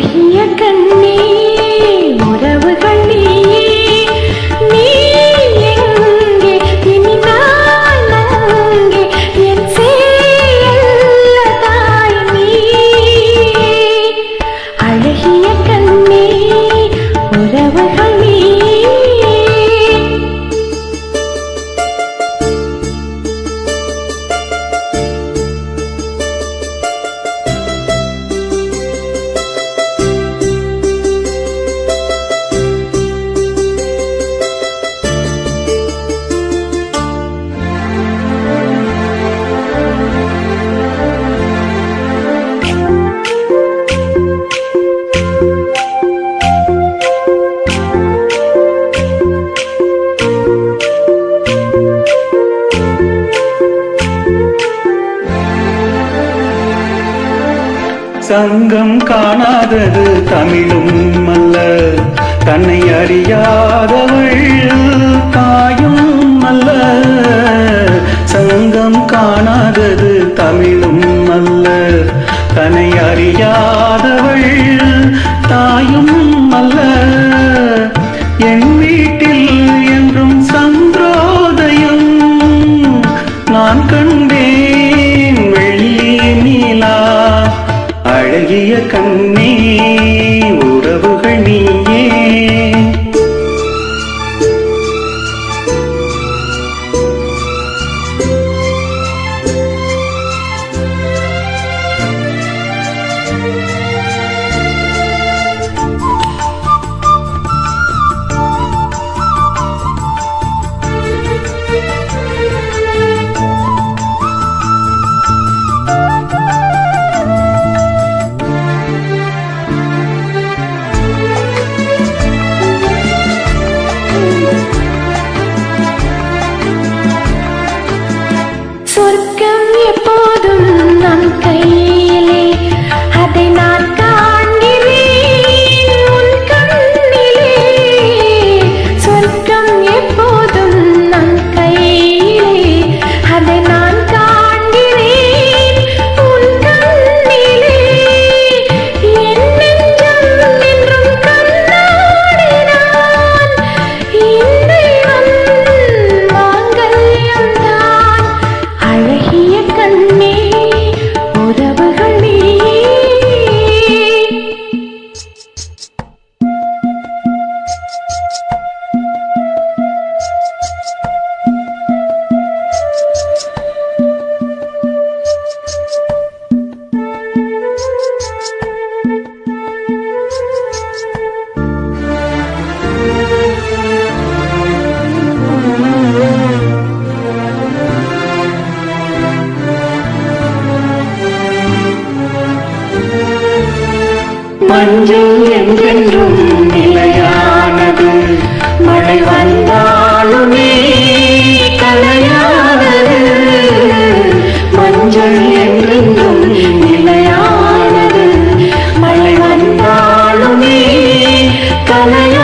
அழகிய கண்ணே சங்கம் காணாதது தமிழும் அல்ல. தன்னை அறியாதவள் தாயும் அல்ல. சங்கம் காணாதது தமிழும் அல்ல. தன்னை அறியாதவள் தாயும் அல்ல. என் கண்ணே cantar. மஞ்சள் என்றென்றும் நிலையானது. மழை வந்தாலுமே கலையானது மஞ்சள் என்றென்றும் நிலையானது. மழை வந்தாலுமே கலையானது